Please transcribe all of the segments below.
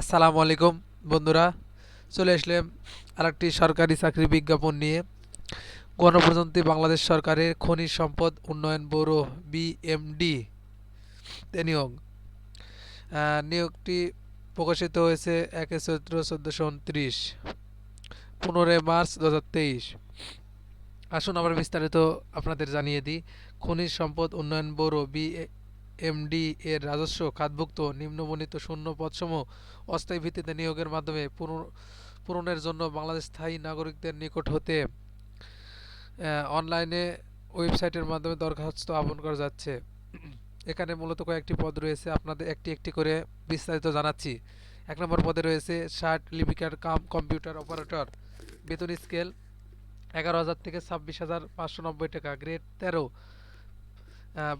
আসসালামু আলাইকুম, বন্ধুরা। চলে আসলাম আরেকটি সরকারি চাকরি বিজ্ঞাপন নিয়ে। গণপ্রজাতন্ত্রী বাংলাদেশ সরকারের খনিজ সম্পদ উন্নয়ন ব্যুরো, বিএমডি তে নিয়োগ। নিয়োগটি প্রকাশিত হয়েছে একে চৈত্র চোদ্দোশো উনত্রিশ, পনেরোই মার্চ দু হাজার তেইশ। আসুন আবার বিস্তারিত আপনাদের জানিয়ে দিই। খনিজ সম্পদ উন্নয়ন ব্যুরো বি এমডি এর রাজস্ব খাতভুক্ত নিম্নবর্ণিত শূন্য পদসমূহ অস্থায়ী ভিত্তিতে নিয়োগের মাধ্যমে পূরণ- পূরণের জন্য বাংলাদেশ স্থায়ী নাগরিকদের নিকট হতে অনলাইনে ওয়েবসাইটের মাধ্যমে দরখাস্ত আহ্বান করা যাচ্ছে। এখানে মূলত কয়েকটি পদ রয়েছে। আপনাদের একটি একটি করে বিস্তারিত জানাচ্ছি। এক নম্বর পদে রয়েছে ষাট লিপিকার কাম, কম্পিউটার অপারেটর। বেতন স্কেল এগারো হাজার থেকে ছাব্বিশ হাজার পাঁচশো নব্বই টাকা। গ্রেড তেরো।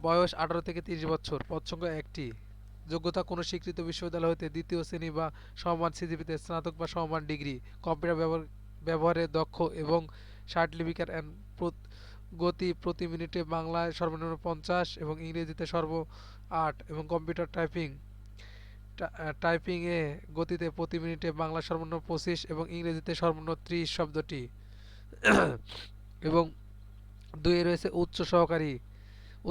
বয়স আঠারো থেকে তিরিশ বছর পদ সংখ্যা একটি। যোগ্যতা কোনো স্বীকৃত বিশ্ববিদ্যালয় হতে দ্বিতীয় শ্রেণি বা সমমান সিজিপিতে স্নাতক বা সমমান ডিগ্রি। কম্পিউটার ব্যবহার, ব্যবহারে দক্ষ এবং লিপিকার অ্যান্ড গতি প্রতি মিনিটে বাংলায় সর্বনিম্ন পঞ্চাশ এবং ইংরেজিতে সর্ব আট এবং কম্পিউটার টাইপিং টাইপিংয়ে গতিতে প্রতি মিনিটে বাংলা সর্বনিম্ন পঁচিশ এবং ইংরেজিতে সর্বনিম্ন ত্রিশ শব্দটি। এবং দুই রয়েছে উচ্চ সহকারী।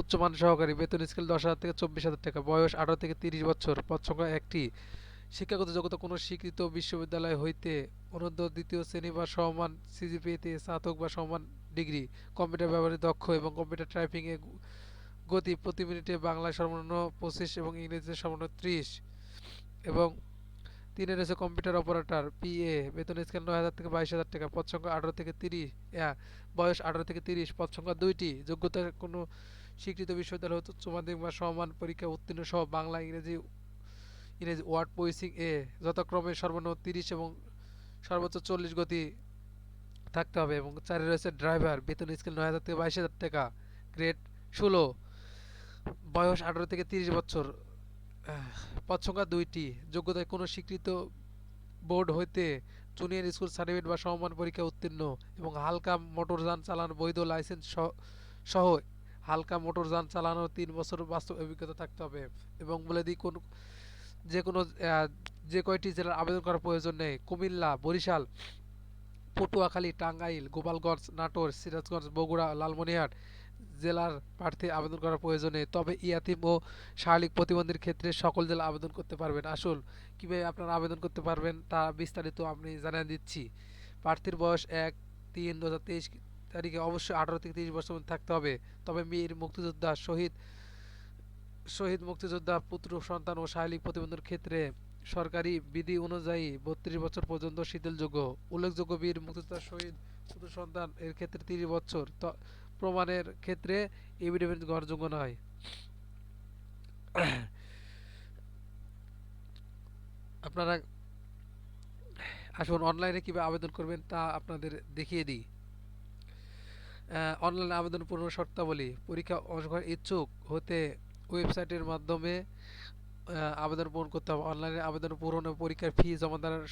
উচ্চমান সহকারী, বেতন স্কেল দশ হাজার থেকে চব্বিশ হাজার টাকা, বয়স আঠারো থেকে তিরিশ বছর, পদ সংখ্যা একটি। শিক্ষাগত যোগ্যতা কোনো স্বীকৃত বিশ্ববিদ্যালয় হইতে অনূর্ধ্ব দ্বিতীয় শ্রেণি বা সমমান সিজিপিএতে স্নাতক বা সমান ডিগ্রি, কম্পিউটার ব্যবহারে দক্ষ এবং কম্পিউটার টাইপিংয়ে গতি প্রতি মিনিটে বাংলায় সর্বনিম্ন পঁচিশ এবং ইংরেজিতে সর্বনিম্ন ত্রিশ। এবং তিনে রয়েছে কম্পিউটার অপারেটর পিএ বেতন স্কেল নয় হাজার থেকে বাইশ হাজার টাকা, পদ সংখ্যা আঠারো থেকে তিরিশ বয়স আঠারো থেকে তিরিশ, পদ সংখ্যা দুইটি। যোগ্যতা কোনো স্বীকৃত বিশ্ববিদ্যালয় হতে উচ্চ মাধ্যমিক বা সমমান পরীক্ষা উত্তীর্ণ সহ বাংলা, ইংরেজি ইংরেজি ওয়ার্ড পয়সিং এ যথাক্রমে সর্বনিম্ন তিরিশ এবং সর্বোচ্চ চল্লিশ গতি থাকতে হবে এবং চারে রয়েছে ড্রাইভার, বেতন স্কেল নয় হাজার থেকে বাইশ হাজার টাকা, গ্রেড ষোলো, বয়স আঠারো থেকে তিরিশ বছর পদ সংখ্যা দুইটি, যোগ্যতায় কোনো স্বীকৃত বোর্ড হইতে জুনিয়র স্কুল সার্টিফিকেট বা সমমান পরীক্ষা উত্তীর্ণ এবং হালকা মোটরযান চালানোর বৈধ লাইসেন্স সহ হালকা মোটরযান চালানোর তিন বছর বাস্তব অভিজ্ঞতা থাকতে হবে এবং বলে দিই, কোন যে কোনো যে কয়টি জেলার আবেদন করার প্রয়োজন নেই। কুমিল্লা, বরিশাল, পটুয়াখালী, টাঙ্গাইল, গোপালগঞ্জ, নাটোর, সিরাজগঞ্জ, বগুড়া, লালমনিরহাট জেলার প্রার্থী আবেদন করার প্রয়োজন নেই। তবে ইয়াতিম ও শারীরিক প্রতিবন্ধীর ক্ষেত্রে সকল জেলা আবেদন করতে পারবেন। আসল কীভাবে আপনারা আবেদন করতে পারবেন তা বিস্তারিত আমি জানিয়ে দিচ্ছি। প্রার্থীর বয়স এক তিন দু হাজার তেইশ তারিখে অবশ্যই আঠারো থেকে তিরিশ বছর মধ্যে থাকতে হবে। তবে বীর মুক্তিযোদ্ধা শহীদ শহীদ মুক্তিযোদ্ধা পুত্র, সন্তান ও শারীরিক প্রতিবন্ধীর ক্ষেত্রে সরকারি বিধি অনুযায়ী বত্রিশ বছর পর্যন্ত শিথিলযোগ্য। উল্লেখযোগ্য বীর মুক্তিযোদ্ধা শহীদ পুত্র, সন্তান এর ক্ষেত্রে তিরিশ বছর। প্রমাণের ক্ষেত্রে এভিডেভিট গ্রহণযোগ্য নয়। আপনারা আসুন অনলাইনে কীভাবে আবেদন করবেন তা আপনাদের দেখিয়ে দিই। অনলাইন আবেদন পূর্ণ শর্তাবলী, পরীক্ষা অংশগ্রহণ ইচ্ছুক হতে ওয়েবসাইটের মাধ্যমে আবেদন পূরণ করতে হবে। অনলাইনে আবেদন পূরণ ও পরীক্ষার ফি জমা দেওয়ার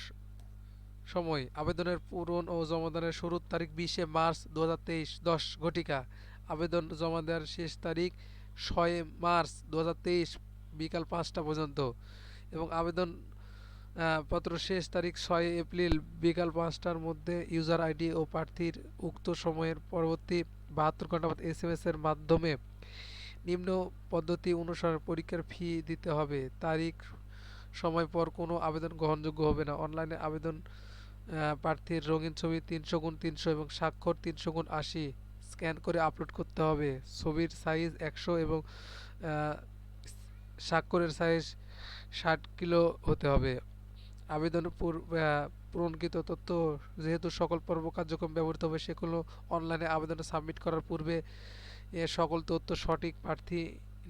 সময়। আবেদনের পূরণ ও জমা দেওয়ার শুরুর তারিখ বিশে মার্চ দু হাজার তেইশ, দশ ঘটিকা। আবেদন জমা দেওয়ার শেষ তারিখ ছয় মার্চ দু হাজার তেইশ, বিকাল পাঁচটা পর্যন্ত। এবং আবেদন পত্র শেষ তারিখ ছয় এপ্রিল, বিকাল পাঁচটার মধ্যে ইউজার আইডি ও প্রার্থীর উক্ত সময়ের পরবর্তী বাহাত্তর ঘণ্টা এস এম এর মাধ্যমে নিম্ন পদ্ধতি অনুসারে পরীক্ষার ফি দিতে হবে। তারিখ, সময় পর কোনো আবেদন গ্রহণযোগ্য হবে না। অনলাইনে আবেদন প্রার্থীর রঙিন ছবি তিনশো গুণ তিনশো এবং স্বাক্ষর তিনশো গুণ আশি স্ক্যান করে আপলোড করতে হবে। ছবির সাইজ একশো এবং স্বাক্ষরের সাইজ ষাট কিলো হতে হবে। আবেদন পূর- পূরণকৃত তথ্য যেহেতু সকল পর্ব কার্যক্রম ব্যবহৃত হবে, সেগুলো অনলাইনে আবেদন সাবমিট করার পূর্বে এ সকল তথ্য সঠিক প্রার্থী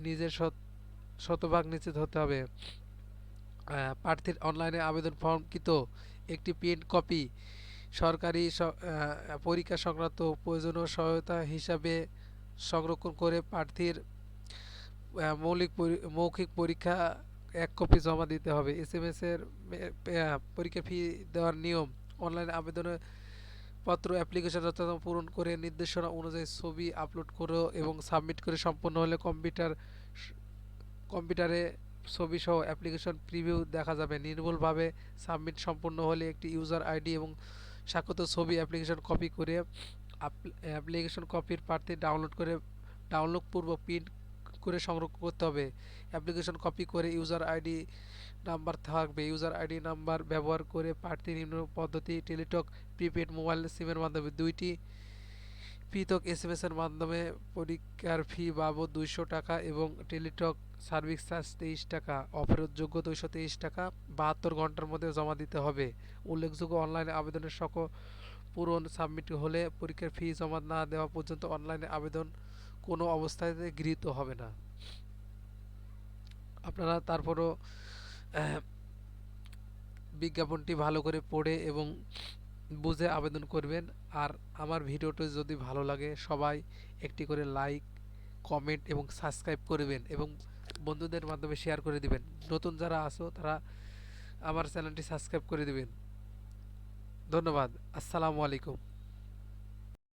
নিজের শতভাগ নিশ্চিত হতে হবে। প্রার্থীর অনলাইনে আবেদন ফর্মকৃত একটি প্রিন্ট কপি সরকারি পরীক্ষা সংক্রান্ত প্রয়োজনীয় সহায়তা হিসাবে সংরক্ষণ করে প্রার্থীর মৌলিক মৌখিক পরীক্ষা এক কপি জমা দিতে হবে। এস এর পরীক্ষা ফি দেওয়ার নিয়ম অনলাইন আবেদনের পত্র অ্যাপ্লিকেশন যথাযথ পূরণ করে নির্দেশনা অনুযায়ী ছবি আপলোড করো এবং সাবমিট করে সম্পন্ন হলে কম্পিউটার কম্পিউটারে ছবি সহ অ্যাপ্লিকেশন প্রিভিউ দেখা যাবে। নির্ভুলভাবে সাবমিট সম্পন্ন হলে একটি ইউজার আইডি এবং স্বাক্ষরিত ছবি অ্যাপ্লিকেশন কপি করে অ্যাপ্লিকেশন কপির প্রার্থী ডাউনলোড করে ডাউনলোড পূর্ব প্রিন্ট করে সংরক্ষণ করতে হবে। অ্যাপ্লিকেশন কপি করে ইউজার আইডি নাম্বার থাকবে। ইউজার আইডি নাম্বার ব্যবহার করে প্রার্থী নিম্ন পদ্ধতি টেলিটক, প্রিপেড মোবাইল সিমের মাধ্যমে দুইটি পৃথক এস এম এর মাধ্যমে পরীক্ষার ফি বাবদ দুইশো টাকা এবং টেলিটক সার্ভিস চার্জ তেইশ টাকা অফেরতযোগ্য দুইশো তেইশ টাকা, বাহাত্তর ঘণ্টার মধ্যে জমা দিতে হবে। উল্লেখযোগ্য অনলাইনে আবেদনের সকল পূরণ সাবমিট হলে পরীক্ষার ফি জমা না দেওয়া পর্যন্ত অনলাইনে আবেদন কোনো অবস্থায় গৃহীত হবে না। আপনারা তারপরও বিজ্ঞাপনটি ভালো করে পড়ে এবং বুঝে আবেদন করবেন। আর আমার ভিডিওটি যদি ভালো লাগে, সবাই একটি করে লাইক, কমেন্ট এবং সাবস্ক্রাইব করবেন এবং বন্ধুদের মাধ্যমে শেয়ার করে দিবেন। নতুন যারা আছো, তারা আমার চ্যানেলটি সাবস্ক্রাইব করে দিবেন। ধন্যবাদ। আসসালামু আলাইকুম।